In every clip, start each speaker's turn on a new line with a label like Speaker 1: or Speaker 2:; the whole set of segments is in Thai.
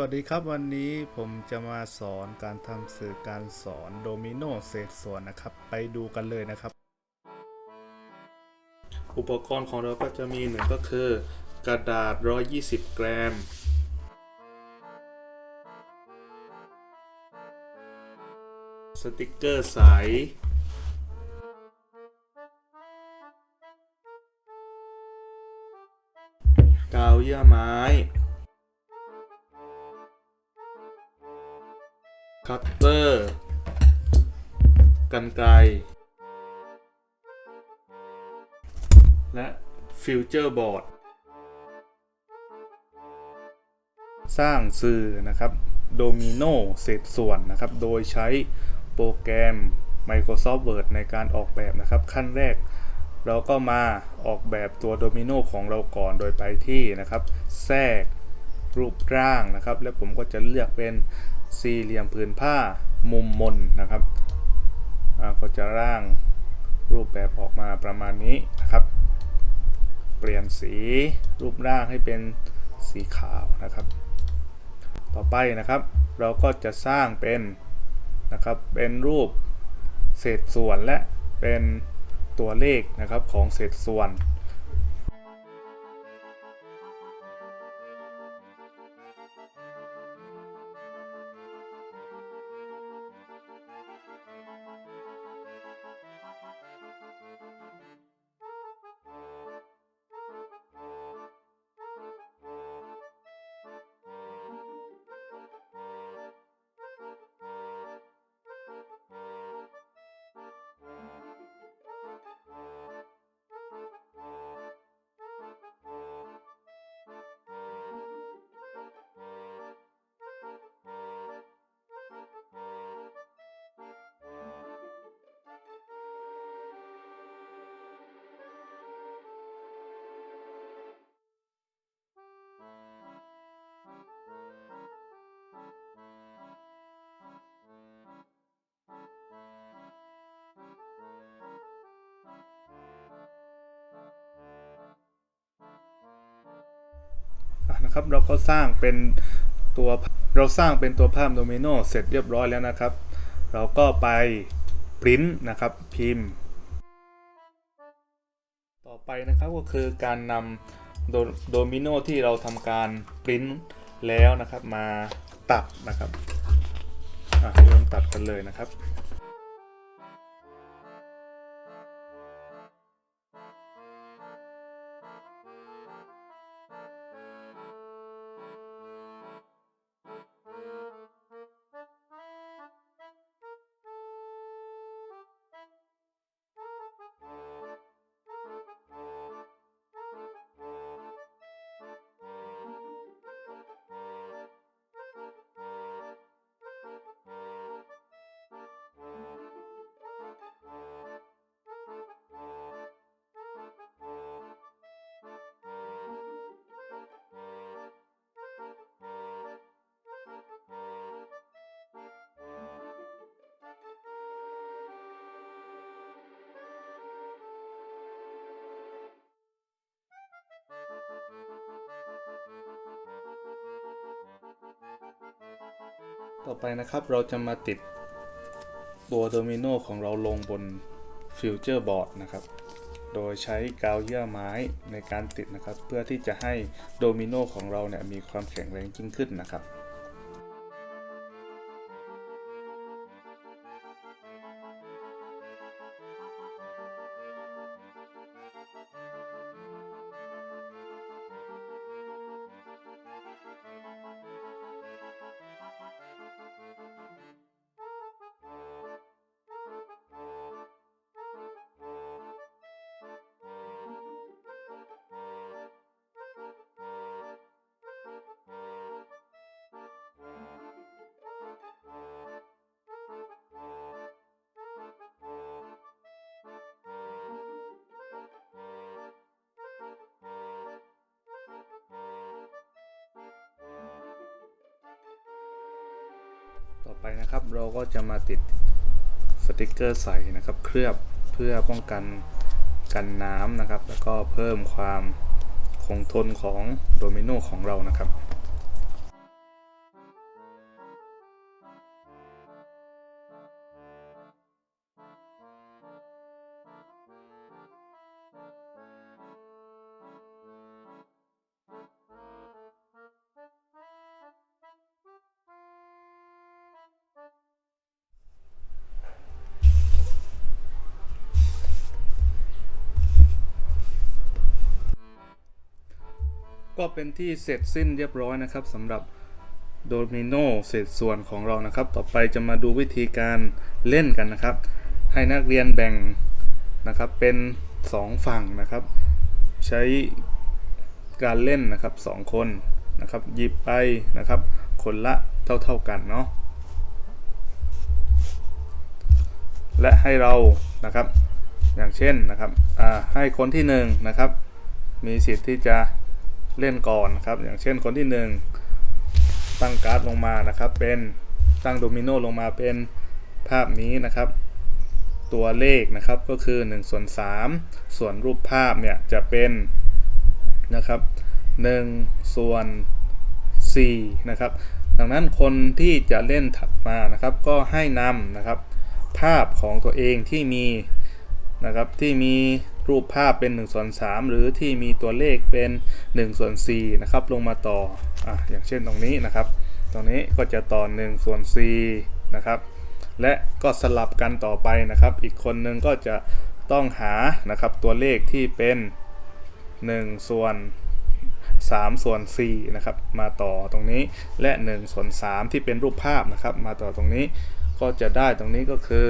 Speaker 1: วัสดีครับวันนี้ผมจะมาสอนการทำสื่อการสอนโดมิโนเศษส่วนนะครับ ไปดูกันเลยนะครับ อุปกรณ์ของเราก็จะมีหนึ่งก็คือ กระดาษ 120 กรัมสติกเกอร์ใส กาวเยื่อไม้ คัตเตอร์กันไกรและฟิวเจอร์บอร์ดสร้างสื่อนะครับโดมิโนเศษส่วนนะครับ โดยใช้โปรแกรม Microsoft Word ในการออกแบบนะครับ ขั้นแรกเราก็มาออกแบบตัวโดมิโนของเราก่อนโดยไปที่นะครับ แทรก รูปร่างนะครับ แล้วผมก็จะเลือกเป็นสี่เหลี่ยมผืนผ้ามุมมนนะครับก็จะร่างรูปแบบออกมาประมาณนี้นะครับ เปลี่ยนสีรูปร่างให้เป็นสีขาวนะครับ ต่อไปนะครับ เราก็จะสร้างเป็นนะครับเป็นรูปเศษส่วนและเป็นตัวเลขนะครับของเศษส่วน นะครับ เราก็สร้างเป็นตัวเราสร้างเป็นตัวภาพโดมิโนเสร็จเรียบร้อยแล้วนะครับ เราก็ไปปริ้นนะครับพิมพ์ ต่อไปนะครับก็คือการนำโดโดมิโนที่เราทำการปริ้นแล้วนะครับมาตัดนะครับอะเริ่มตัดกันเลยนะครับ ต่อไปนะครับเราจะมาติดตัวโดมิโนของเราลงบนฟิวเจอร์บอร์ดนะครับ โดยใช้กาวเยื่อไม้ในการติดนะครับ เพื่อที่จะให้โดมิโนของเราเนี่ยมีความแข็งแรงยิ่งขึ้นนะครับ ต่อไปนะครับเราก็จะมาติดสติกเกอร์ใสนะครับ เคลือบเพื่อป้องกันกันน้ำนะครับ แล้วก็เพิ่มความคงทนของโดมิโนของเรานะครับ ก็เป็นที่เสร็จสิ้นเรียบร้อยนะครับสำหรับโดมิโนเศษส่วนของเรานะครับ ต่อไปจะมาดูวิธีการเล่นกันนะครับ ให้นักเรียนแบ่งนะครับเป็น 2 ฝั่งนะครับ ใช้การเล่นนะครับ 2 คนนะครับหยิบไปนะครับ คนละเท่าๆกันเนาะและให้เรานะครับอย่างเช่นนะครับให้คนที่หนึ่งนะครับ มีสิทธิ์ที่จะ เล่นก่อนครับ อย่างเช่นคนที่หนึ่งตั้งการ์ดลงมานะครับ เป็นตั้งโดมิโนลงมาเป็นภาพนี้นะครับ ตัวเลขนะครับก็คือ1ส่วน3ส่วนรูปภาพเนี่ยจะเป็นนะครับ1ส่วน4นะครับ ดังนั้นคนที่จะเล่นถัดมานะครับ ก็ให้นำนะครับ ภาพของตัวเองที่มีนะครับที่มี รูปภาพเป็น1ส่วน3หรือที่มีตัวเลขเป็น1ส่วน4นะครับลงมาต่ออะอย่างเช่นตรงนี้นะครับ ตรงนี้ก็จะต่อ1ส่วน4นะครับและก็สลับกันต่อไปนะครับ อีกคนนึงก็จะต้องหานะครับตัวเลขที่เป็น 1 ส่วน3ส่วน4นะครับมาต่อตรงนี้และ 1 ส่วน 3 ที่เป็นรูปภาพนะครับ มาต่อตรงนี้ก็จะได้ตรงนี้ก็คือ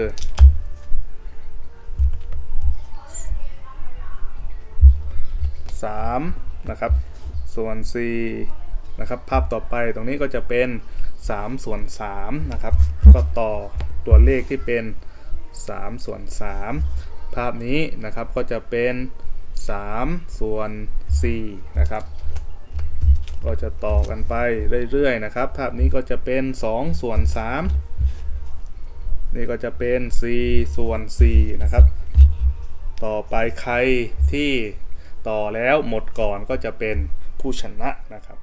Speaker 1: 3นะครับส่วน4นะครับภาพต่อไปตรงนี้ก็จะเป็น 3 ส่วน3นะครับก็ต่อตัวเลขที่เป็น 3 ส่วน 3 ภาพนี้นะครับก็จะเป็น 3 ส่วน4นะครับก็จะต่อกันไปเรื่อยๆนะครับ ภาพนี้ก็จะเป็น 2 ส่วน 3 นี่ก็จะเป็น 4 ส่วน4นะครับ ต่อไปใครที่ ต่อแล้วหมดก่อนก็จะเป็นผู้ชนะนะครับ